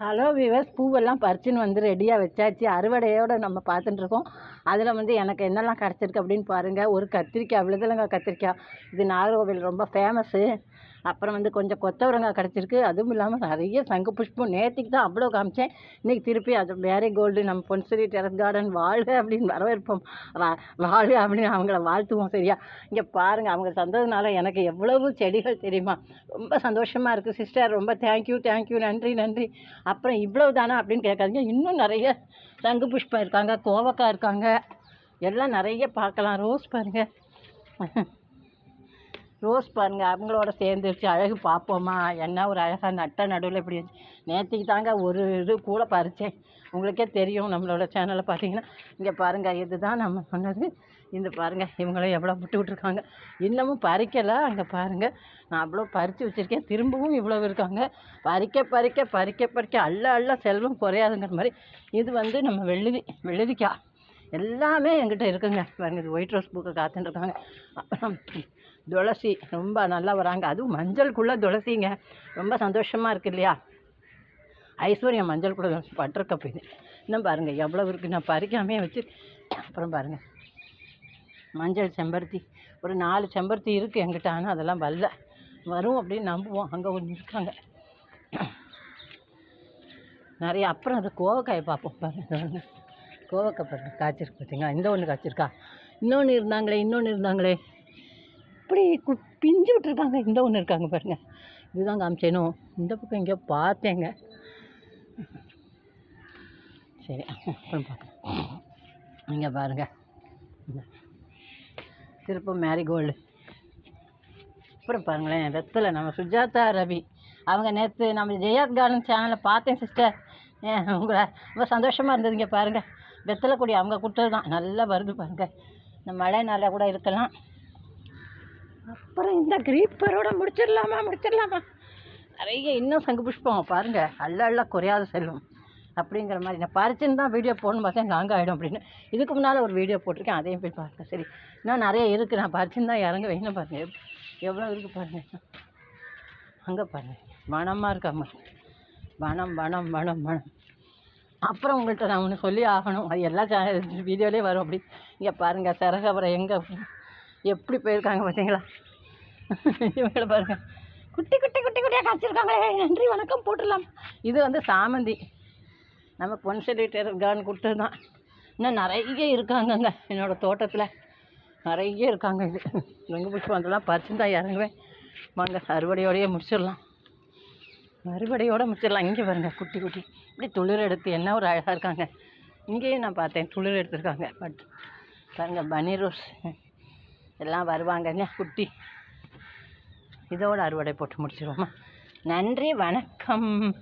Hello விவஸ் பூவெல்லாம் பறிச்சுன்னு வந்து ரெடியாக வச்சாச்சு. அறுவடையோடு நம்ம பார்த்துட்டுருக்கோம் அதில் வந்து எனக்கு என்னெல்லாம் கிடச்சிருக்கு அப்படின்னு பாருங்கள் ஒரு கத்திரிக்காய் விழுதுலங்க கத்திரிக்காய். இது நாகர்கோவில் ரொம்ப ஃபேமஸ்ஸு அப்புறம் வந்து கொஞ்சம் கொத்தவரங்காய் கிடச்சிருக்கு. அதுவும் இல்லாமல் நிறைய சங்கு புஷ்பம் நேற்றுக்கு தான் அவ்வளோ காமிச்சேன். இன்றைக்கி திருப்பி அது மேரி கோல்டு நம்ம பொன்சரி டெரஸ் கார்டன் வாழ்க அப்படின்னு வரவேற்போம். வா வாழ்க அப்படின்னு அவங்கள வாழ்த்துவோம் சரியா? இங்கே பாருங்கள் அவங்க தந்ததுனால எனக்கு எவ்வளவு செடிகள் தெரியுமா? ரொம்ப சந்தோஷமாக இருக்குது சிஸ்டர் ரொம்ப தேங்க்யூ தேங்க்யூ நன்றி நன்றி. அப்புறம் இவ்வளவு தானா அப்படின்னு கேட்காதீங்க. இன்னும் நிறைய சங்கு புஷ்பம் இருக்காங்க கோவக்காய் இருக்காங்க. எல்லாம் நிறைய பார்க்கலாம். ரோஸ் பாருங்கள் ரோஸ் பாருங்க அவங்களோட சேர்ந்துருச்சு அழகு பார்ப்போமா? என்ன ஒரு அழகாக நட்ட நடுவில் இப்படி வச்சு நேற்றுக்கு தாங்க ஒரு இது கூட பறித்தேன் உங்களுக்கே தெரியும் நம்மளோட சேனலை பார்த்தீங்கன்னா. இங்கே பாருங்கள் இதுதான் நம்ம சொன்னது. இந்த பாருங்கள் இவங்களும் எவ்வளோ விட்டு விட்ருக்காங்க இன்னமும் பறிக்கலை அங்கே பாருங்கள் நான் அவ்வளோ பறித்து வச்சுருக்கேன். திரும்பவும் இவ்வளோ இருக்காங்க. பறிக்க பறிக்க பறிக்க பறிக்க அள்ள அள்ள செல்வம் குறையாதுங்கிற மாதிரி. இது வந்து நம்ம வெள்ளரி வெள்ளரிக்காய். எல்லாமே என்கிட்ட இருக்குங்க. பாருங்க இது ஒயிட் ரோஸ் பூக்கை காத்துட்டுருக்காங்க அப்புறம் துளசி ரொம்ப நல்லா வராங்க அதுவும் மஞ்சளுக்குள்ளே துளசிங்க. ரொம்ப சந்தோஷமாக இருக்கு இல்லையா? ஐஸ்வர்யம் மஞ்சள் கூட துளசி பட்டிருக்க இது இன்னும் பாருங்கள் எவ்வளோ இருக்குது நான் பறிக்காமே வச்சு அப்புறம் பாருங்கள் மஞ்சள் செம்பருத்தி. ஒரு நாலு செம்பருத்தி இருக்குது எங்கிட்ட ஆனால் அதெல்லாம் வரல. வரும் அப்படின்னு நம்புவோம். அங்கே ஒன்று இருக்காங்க. நிறைய அப்புறம் அது கோவக்காயை பார்ப்போம். பாருங்க கோவக்காய் பாருங்க காய்ச்சிருக்கு பார்த்தீங்களா? இந்த ஒன்று காய்ச்சிருக்கா? இன்னொன்று இருந்தாங்களே இன்னொன்று இருந்தாங்களே. இப்படி கு பிஞ்சு விட்ருக்காங்க இந்த ஒன்று இருக்காங்க பாருங்கள் இதுதான் காமிச்சேனோ? இந்த பக்கம் எங்கேயோ பார்த்தேங்க. சரி அப்புறம் பார்க்கலாம். இங்கே பாருங்கள் திருப்பம் மேரிகோல்டு அப்புறம் பாருங்களேன் ரத்தில் நம்ம சுஜாதா ரவி. அவங்க நேற்று நம்ம ஜெயாத் கார்டன் சேனலில் பார்த்தேன் சிஸ்டர் உங்களை ரொம்ப சந்தோஷமாக இருந்ததுங்க பாருங்கள் வெத்தலை கொடி அவங்க கொடுத்தது தான். நல்லா வருது பாருங்கள் இந்த மழை நாளில் கூட இருக்கலாம். அப்புறம் இந்த கிரீப்பரோட முடிச்சிடலாமா? முடிச்சிடலாமா? நிறைய இன்னும் சங்கு புஷ்பம் பாருங்கள் அள்ள அள்ள குறையாத செல்வம் அப்படிங்கிற மாதிரி. நான் பறிச்சுன்னு தான் வீடியோ போடணும் பார்த்தேன் லாங் ஆகிடும் அப்படின்னு. இதுக்கு முன்னால் ஒரு வீடியோ போட்டிருக்கேன். அதையும் போய் பாருங்கள் சரி. இன்னும் நிறைய இருக்குது நான் பறிச்சுன்னு தான் இறங்க வேணும் பாருங்கள் எவ்வளோ இருக்குது பாருங்கள் அங்கே பாருங்கள் வனமாக இருக்காங்க. வனம் வனம் வனம் வனம். அப்புறம் உங்கள்கிட்ட நான் ஒன்று சொல்லி ஆகணும். அது எல்லா சேனல் வீடியோலேயே வரும் அப்படி. இங்கே பாருங்கள் சரகவரம் எங்கே? எப்படி போயிருக்காங்க பார்த்தீங்களா இவங்களை பாருங்கள் குட்டி குட்டி குட்டி குட்டியாக காய்ச்சிருக்காங்களே. நன்றி வணக்கம் போட்டுடலாம். இது வந்து சாமந்தி. நம்ம பொன்செடி கார்டன் கொடுத்தது தான் இன்னும் நிறைய இருக்காங்கங்க என்னோடய தோட்டத்தில் நிறைய இருக்காங்க இது. வெங்க பிடிச்சி அதெல்லாம் பறிச்சு தான் இறங்குவேன். வாங்க அறுவடையோடையே முடிச்சிடலாம். அறுவடையோடு முடிச்சிடலாம். இங்கே பாருங்க குட்டி குட்டி. இப்படி துளிர் எடுத்து என்ன ஒரு அழகாக இருக்காங்க. இங்கேயும் நான் பார்த்தேன் துளிர் எடுத்திருக்காங்க. பட் பாருங்க பனி ரோஸ். எல்லாம் வருவாங்கங்க குட்டி. இதோட அறுவடை போட்டு முடிச்சிருவோமா. நன்றி வணக்கம்.